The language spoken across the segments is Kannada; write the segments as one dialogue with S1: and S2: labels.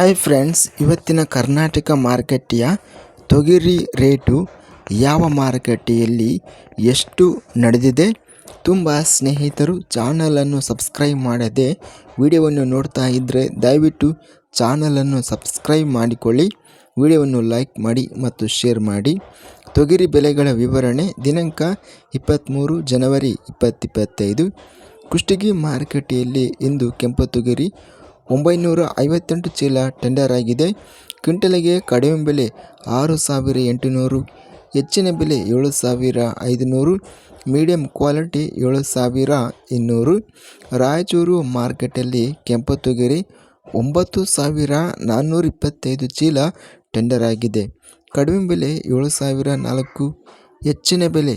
S1: ಹಾಯ್ ಫ್ರೆಂಡ್ಸ್, ಇವತ್ತಿನ ಕರ್ನಾಟಕ ಮಾರುಕಟ್ಟೆಯ ತೊಗರಿ ರೇಟು ಯಾವ ಮಾರುಕಟ್ಟೆಯಲ್ಲಿ ಎಷ್ಟು ನಡೆದಿದೆ ತುಂಬ ಸ್ನೇಹಿತರು ಚಾನಲನ್ನು ಸಬ್ಸ್ಕ್ರೈಬ್ ಮಾಡದೆ ವಿಡಿಯೋವನ್ನು ನೋಡ್ತಾ ಇದ್ದರೆ ದಯವಿಟ್ಟು ಚಾನಲನ್ನು ಸಬ್ಸ್ಕ್ರೈಬ್ ಮಾಡಿಕೊಳ್ಳಿ, ವಿಡಿಯೋವನ್ನು ಲೈಕ್ ಮಾಡಿ ಮತ್ತು ಶೇರ್ ಮಾಡಿ. ತೊಗರಿ ಬೆಲೆಗಳ ವಿವರಣೆ, ದಿನಾಂಕ ಇಪ್ಪತ್ತ್ಮೂರು ಜನವರಿ ಇಪ್ಪತ್ತಿಪ್ಪತ್ತೈದು ಕುಷ್ಟಗಿ ಮಾರುಕಟ್ಟೆಯಲ್ಲಿ ಇಂದು ಕೆಂಪು ತೊಗರಿ ಒಂಬೈನೂರ ಐವತ್ತೆಂಟು ಚೀಲ ಟೆಂಡರ್ ಆಗಿದೆ. ಕ್ವಿಂಟಲಿಗೆ ಕಡಿಮೆ ಬೆಲೆ ಆರು ಸಾವಿರ ಎಂಟುನೂರು, ಹೆಚ್ಚಿನ ಬೆಲೆ ಏಳು ಸಾವಿರ ಐದುನೂರು, ಮೀಡಿಯಂ ಕ್ವಾಲಿಟಿ ಏಳು ಸಾವಿರ ಇನ್ನೂರು. ರಾಯಚೂರು ಮಾರ್ಕೆಟಲ್ಲಿ ಕೆಂಪತ್ತುಗೆರೆ ತೊಗರಿ ಒಂಬತ್ತು ಸಾವಿರ ನಾನ್ನೂರ ಇಪ್ಪತ್ತೈದು ಚೀಲ ಟೆಂಡರ್ ಆಗಿದೆ. ಕಡಿಮೆ ಬೆಲೆ ಏಳು ಸಾವಿರ ನಾಲ್ಕು, ಹೆಚ್ಚಿನ ಬೆಲೆ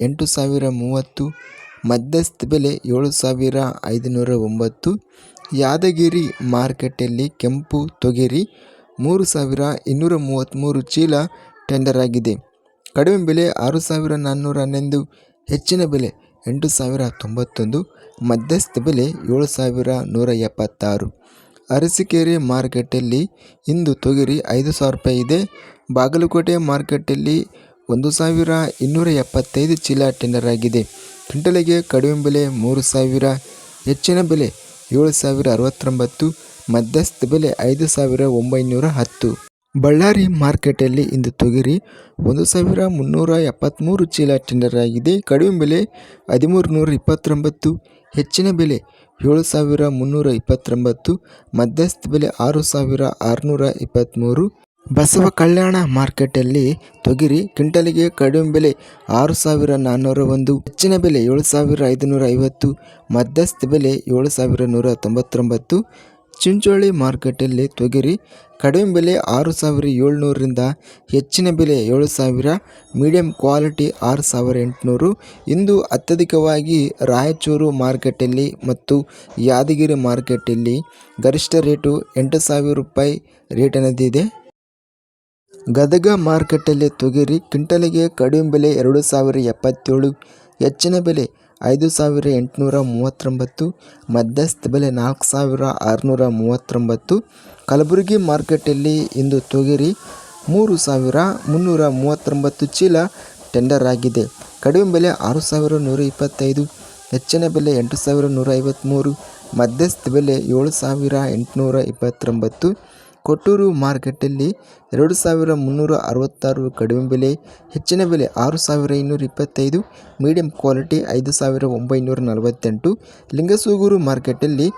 S1: ಎಂಟು ಸಾವಿರ ಮೂವತ್ತು, ಮಧ್ಯಸ್ಥ ಬೆಲೆ ಏಳು ಸಾವಿರ ಐದುನೂರ ಒಂಬತ್ತು ಯಾದಗಿರಿ ಮಾರ್ಕೆಟಲ್ಲಿ ಕೆಂಪು ತೊಗರಿ ಮೂರು ಸಾವಿರ ಇನ್ನೂರ ಮೂವತ್ತ್ಮೂರು ಚೀಲ ಟೆಂಡರ್ ಆಗಿದೆ. ಕಡಿಮೆ ಬೆಲೆ ಆರು ಸಾವಿರ ನಾನ್ನೂರ ಹನ್ನೊಂದು ಹೆಚ್ಚಿನ ಬೆಲೆ ಎಂಟು ಸಾವಿರ ತೊಂಬತ್ತೊಂದು, ಮಧ್ಯಸ್ಥ ಬೆಲೆ ಏಳು ಸಾವಿರ ನೂರ ಎಪ್ಪತ್ತಾರು. ಅರಸೀಕೆರೆ ಮಾರ್ಕೆಟಲ್ಲಿ ಇಂದು ತೊಗರಿ ಐದು ಸಾವಿರ ರೂಪಾಯಿ ಇದೆ. ಬಾಗಲಕೋಟೆ ಮಾರ್ಕೆಟಲ್ಲಿ ಒಂದು ಸಾವಿರ ಇನ್ನೂರ ಎಪ್ಪತ್ತೈದು ಚೀಲ ಟೆಂಡರ್ ಆಗಿದೆ. ಕ್ವಿಂಟಲಿಗೆ ಕಡಿಮೆ ಬೆಲೆ ಮೂರು ಸಾವಿರ, ಹೆಚ್ಚಿನ ಬೆಲೆ ಏಳು ಸಾವಿರ ಅರವತ್ತೊಂಬತ್ತು, ಮಧ್ಯಸ್ಥ ಬೆಲೆ ಐದು ಸಾವಿರ ಒಂಬೈನೂರ ಹತ್ತು. ಬಳ್ಳಾರಿ ಮಾರ್ಕೆಟಲ್ಲಿ ಇಂದು ತೊಗರಿ ಒಂದು ಸಾವಿರ ಮುನ್ನೂರ ಎಪ್ಪತ್ತ್ಮೂರು ಚೀಲ ಟೆಂಡರ್ ಆಗಿದೆ. ಕಡಿಮೆ ಬೆಲೆ ಹದಿಮೂರು ನೂರ ಇಪ್ಪತ್ತೊಂಬತ್ತು, ಹೆಚ್ಚಿನ ಬೆಲೆ ಏಳು ಸಾವಿರ ಮುನ್ನೂರ ಇಪ್ಪತ್ತೊಂಬತ್ತು, ಮಧ್ಯಸ್ಥ ಬೆಲೆ ಆರು ಸಾವಿರ ಆರುನೂರ ಇಪ್ಪತ್ತ್ಮೂರು. ಬಸವ ಕಲ್ಯಾಣ ಮಾರ್ಕೆಟಲ್ಲಿ ತೊಗರಿ ಕ್ವಿಂಟಲಿಗೆ ಕಡಿಮೆ ಬೆಲೆ ಆರು ಸಾವಿರ ನಾನ್ನೂರ ಒಂದು, ಹೆಚ್ಚಿನ ಬೆಲೆ ಏಳು ಸಾವಿರ ಐದುನೂರ ಐವತ್ತು, ಮಧ್ಯಸ್ಥ ಬೆಲೆ ಏಳು ಸಾವಿರ ನೂರ ತೊಂಬತ್ತೊಂಬತ್ತು. ಚಿಂಚೋಳಿ ಮಾರ್ಕೆಟಲ್ಲಿ ತೊಗರಿ ಕಡಿಮೆ ಬೆಲೆ ಆರು ಸಾವಿರ ಏಳ್ನೂರರಿಂದ ಹೆಚ್ಚಿನ ಬೆಲೆ ಏಳು ಸಾವಿರ, ಮೀಡಿಯಂ ಕ್ವಾಲಿಟಿ ಆರು ಸಾವಿರ ಎಂಟುನೂರು. ಇಂದು ಅತ್ಯಧಿಕವಾಗಿ ರಾಯಚೂರು ಮಾರ್ಕೆಟಲ್ಲಿ ಮತ್ತು ಯಾದಗಿರಿ ಮಾರ್ಕೆಟಲ್ಲಿ ಗರಿಷ್ಠ ರೇಟು ಎಂಟು ಸಾವಿರ ರೂಪಾಯಿ ರೇಟಿನದಿದೆ ಗದಗ ಮಾರುಕಟ್ಟೆಯಲ್ಲಿ ತೊಗರಿ ಕ್ವಿಂಟಲಿಗೆ ಕಡಿಮೆ ಬೆಲೆ ಎರಡು ಸಾವಿರ ಎಪ್ಪತ್ತೇಳು, ಹೆಚ್ಚಿನ ಬೆಲೆ ಐದು ಸಾವಿರ ಎಂಟುನೂರ ಮೂವತ್ತೊಂಬತ್ತು, ಮಧ್ಯಸ್ಥ ಬೆಲೆ ನಾಲ್ಕು ಸಾವಿರ ಆರುನೂರ ಮೂವತ್ತೊಂಬತ್ತು. ಕಲಬುರಗಿ ಮಾರುಕಟ್ಟೆಯಲ್ಲಿ ಇಂದು ತೊಗರಿ ಮೂರು ಸಾವಿರ ಮುನ್ನೂರ ಮೂವತ್ತೊಂಬತ್ತು ಚೀಲ ಟೆಂಡರ್ ಆಗಿದೆ. ಕಡಿಮೆ ಬೆಲೆ ಆರು ಸಾವಿರ ನೂರ ಇಪ್ಪತ್ತೈದು, ಹೆಚ್ಚಿನ ಬೆಲೆ ಎಂಟು ಸಾವಿರ ನೂರ ಐವತ್ತ್ಮೂರು ಮಧ್ಯಸ್ಥ ಬೆಲೆ ಏಳು ಸಾವಿರ ಎಂಟುನೂರ ಇಪ್ಪತ್ತೊಂಬತ್ತು. ಕೊಟ್ಟೂರು ಮಾರ್ಕೆಟಲ್ಲಿ ಎರಡು ಸಾವಿರ ಮುನ್ನೂರ ಅರವತ್ತಾರು ಕಡಿಮೆ ಬೆಲೆ, ಹೆಚ್ಚಿನ ಬೆಲೆ ಆರು ಸಾವಿರ ಇನ್ನೂರ ಇಪ್ಪತ್ತೈದು ಮೀಡಿಯಂ ಕ್ವಾಲಿಟಿ ಐದು ಸಾವಿರ ಒಂಬೈನೂರ ನಲವತ್ತೆಂಟು, ಲಿಂಗಸೂಗೂರು ಮಾರ್ಕೆಟಲ್ಲಿ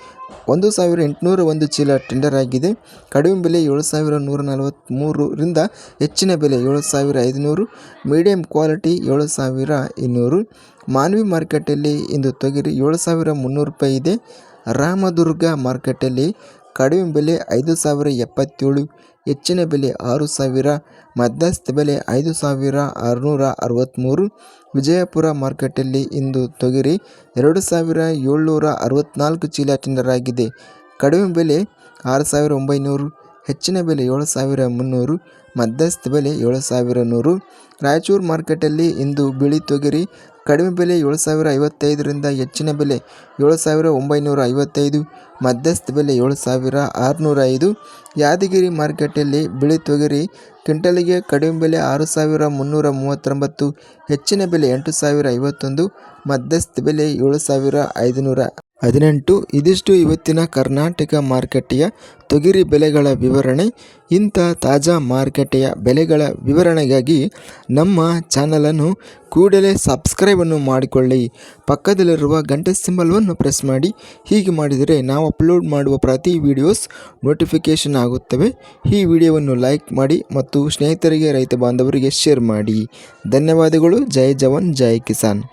S1: ಒಂದು ಸಾವಿರ ಎಂಟುನೂರ ಒಂದು ಚೀಲ ಟೆಂಡರ್ ಆಗಿದೆ. ಕಡಿಮೆ ಬೆಲೆ ಏಳು ಸಾವಿರ ನೂರ ನಲವತ್ತ್ಮೂರರಿಂದ ಹೆಚ್ಚಿನ ಬೆಲೆ ಏಳು ಸಾವಿರ ಐದುನೂರು ಮೀಡಿಯಂ ಕ್ವಾಲಿಟಿ ಏಳು ಸಾವಿರ ಇನ್ನೂರು. ಮಾನ್ವಿ ಮಾರ್ಕೆಟಲ್ಲಿ ಇಂದು ತೊಗರಿ ಏಳು ಸಾವಿರ ಮುನ್ನೂರು ರೂಪಾಯಿ ಇದೆ. ರಾಮದುರ್ಗ ಮಾರ್ಕೆಟಲ್ಲಿ ಕಡಿಮೆ ಬೆಲೆ ಐದು ಸಾವಿರ ಎಪ್ಪತ್ತೇಳು, ಹೆಚ್ಚಿನ ಬೆಲೆ ಆರು ಸಾವಿರ, ಮಧ್ಯಸ್ಥ ಬೆಲೆ ಐದು ಸಾವಿರ ಆರುನೂರ ಅರವತ್ತ್ಮೂರು ವಿಜಯಪುರ ಮಾರ್ಕೆಟಲ್ಲಿ ಇಂದು ತೊಗರಿ ಎರಡು ಸಾವಿರ ಏಳ್ನೂರ ಅರವತ್ತ್ನಾಲ್ಕು ಚೀಲ ಟೆಂಡರ್ ಆಗಿದೆ ಕಡಿಮೆ ಬೆಲೆ ಆರು ಸಾವಿರ ಒಂಬೈನೂರು ಹೆಚ್ಚಿನ ಬೆಲೆ ಏಳು ಸಾವಿರ ಮುನ್ನೂರು, ಮಧ್ಯಸ್ಥ ಬೆಲೆ ಏಳು ಸಾವಿರ ನೂರು. ರಾಯಚೂರು ಮಾರ್ಕೆಟಲ್ಲಿ ಇಂದು ಬಿಳಿ ತೊಗರಿ, ಕಡಿಮೆ ಬೆಲೆ ಏಳು ಸಾವಿರ ಐವತ್ತೈದರಿಂದ ಹೆಚ್ಚಿನ ಬೆಲೆ ಏಳು ಸಾವಿರ ಒಂಬೈನೂರ ಐವತ್ತೈದು, ಮಧ್ಯಸ್ಥ ಬೆಲೆ ಏಳು ಸಾವಿರ ಆರುನೂರ ಐದು. ಯಾದಗಿರಿ ಮಾರ್ಕೆಟಲ್ಲಿ ಬಿಳಿ ತೊಗರಿ, ಕ್ವಿಂಟಲಿಗೆ ಕಡಿಮೆ ಬೆಲೆ ಆರು ಸಾವಿರ ಮುನ್ನೂರ ಮೂವತ್ತೊಂಬತ್ತು, ಹೆಚ್ಚಿನ ಬೆಲೆ ಎಂಟು ಸಾವಿರ ಐವತ್ತೊಂದು, ಮಧ್ಯಸ್ಥ ಬೆಲೆ ಏಳು ಸಾವಿರ ಐದುನೂರ ಹದಿನೆಂಟು, ಇದಿಷ್ಟು ಇವತ್ತಿನ ಕರ್ನಾಟಕ ಮಾರುಕಟ್ಟೆಯ ತೊಗರಿ ಬೆಲೆಗಳ ವಿವರಣೆ. ಇಂಥ ತಾಜಾ ಮಾರುಕಟ್ಟೆಯ ಬೆಲೆಗಳ ವಿವರಣೆಗಾಗಿ ನಮ್ಮ ಚಾನಲನ್ನು ಕೂಡಲೇ ಸಬ್ಸ್ಕ್ರೈಬನ್ನು ಮಾಡಿಕೊಳ್ಳಿ. ಪಕ್ಕದಲ್ಲಿರುವ ಗಂಟೆ ಸಿಂಬಲ್ವನ್ನು ಪ್ರೆಸ್ ಮಾಡಿ. ಹೀಗೆ ಮಾಡಿದರೆ ನಾವು ಅಪ್ಲೋಡ್ ಮಾಡುವ ಪ್ರತಿ ವಿಡಿಯೋಸ್ ನೋಟಿಫಿಕೇಷನ್ ಆಗುತ್ತವೆ. ಈ ವಿಡಿಯೋವನ್ನು ಲೈಕ್ ಮಾಡಿ ಮತ್ತು ಸ್ನೇಹಿತರಿಗೆ, ರೈತ ಬಾಂಧವರಿಗೆ ಶೇರ್ ಮಾಡಿ. ಧನ್ಯವಾದಗಳು. ಜೈ ಜವಾನ್, ಜೈ ಕಿಸಾನ್.